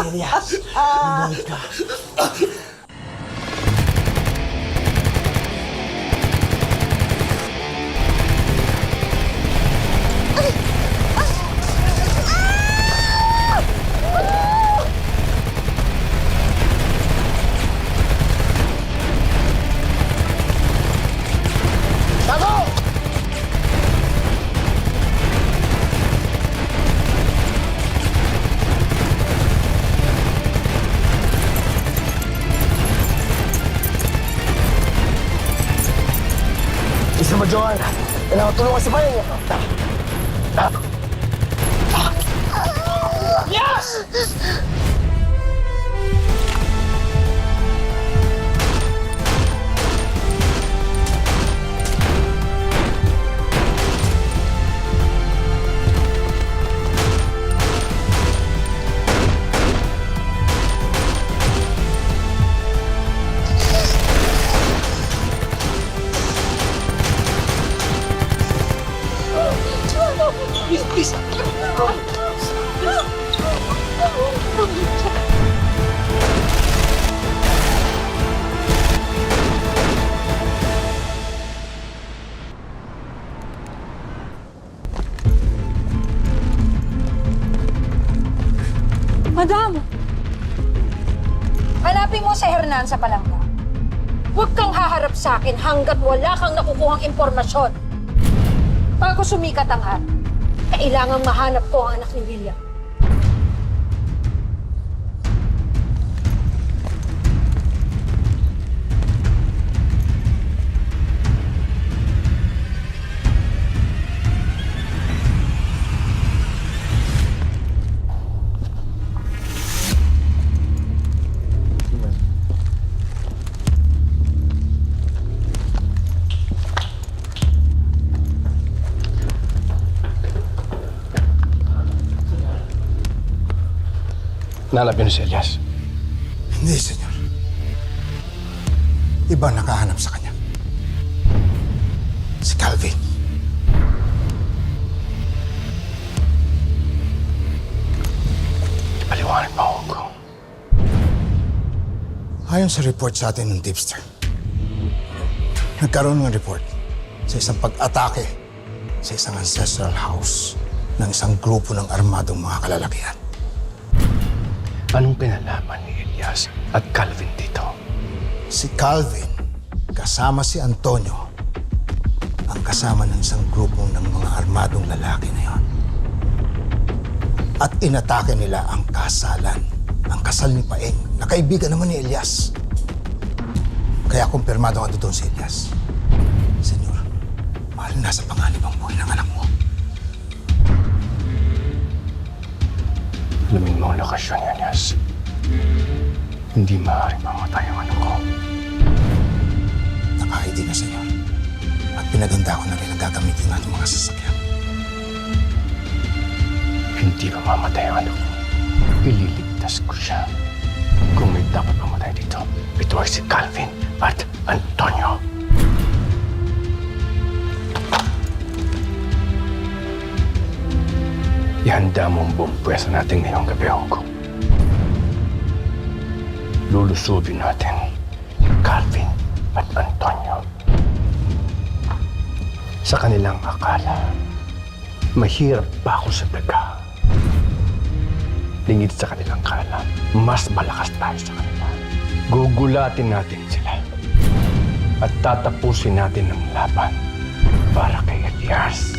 Elias, lumuhod ka. Tago! Isa mo, Joanne. Kailangan tulungan si Maya. Yes! Madam! Hanapin mo si Hernan sa palangga. Huwag kang haharap sa akin hanggat wala kang nakukuhang impormasyon. Bago sumikat ang hat, kailangan mahanap ko ang anak ni William. Nanap yun si Elias. Hindi, senyor. Iba nakahanap sa kanya. Si Calvin. Paliwanag mo ako ko. Ayon sa report sa atin ng tipster, nagkaroon ng report sa isang pag-atake sa isang ancestral house ng isang grupo ng armadong mga kalalakihan. Anong pinalaman ni Elias at Calvin dito? Si Calvin, kasama si Antonio, ang kasama ng isang grupo ng mga armadong lalaki na yon. At inatake nila ang kasalan, ang kasal ni Paeng, na kaibigan naman ni Elias. Kaya kumpirmado nga doon si Elias. Elias. Hindi maaaring mamatay ang anak ko. Naka-ID na, senyor. At pinaganda ko na rin ang gagamitin natin mga sasakyan. Hindi ba mamatay ang anak ko? Ililigtas ko siya. Kung may dapat mamatay dito, ito ay si Calvin at Antonio. Ihanda mo ang buong pwesa natin ngayong gabi, Hugo. Lulusubin natin si Calvin at Antonio. Sa kanilang akala, mahirap pa ako sa daga. Lingid sa kanilang kala, mas malakas tayo sa kanila. Gugulatin natin sila. At tatapusin natin ang laban para kay Elias.